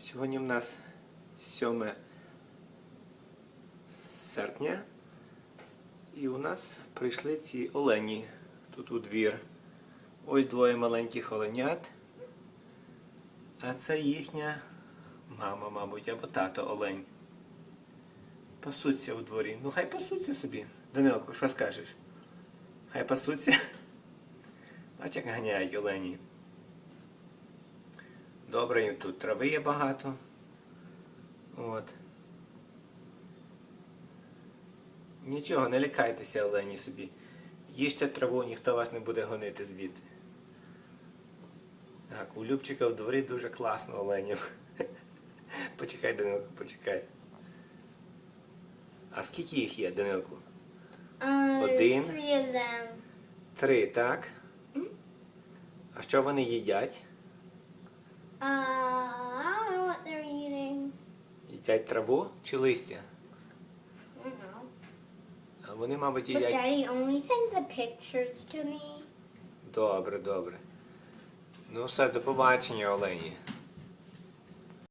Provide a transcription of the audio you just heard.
Сьогодні в нас 7 серпня. І у нас прийшли ці олені тут у двір. Ось двоє маленьких оленят. А це їхня мама, мабуть, або тато олень. Пасуться у дворі. Ну хай пасуться собі. Данилко, що скажеш? Хай пасуться. Бач, як ганяють олені. Добре, їм тут трави є багато. От. Нічого, не лякайтеся, олені собі. Їжте траву, ніхто вас не буде гонити звідти. Так, у Любчика в дворі дуже класно оленів. Почекай, Данилко, почекай. А скільки їх є, Данилку? Один. Три, так? А що вони їдять? Uh, I don't know what they're eating. Їдять траву чи листя? I don't know. А вони, мабуть, But їдять. Daddy only sends the pictures to me. Добре, добре. Ну все, до побачення, Олені.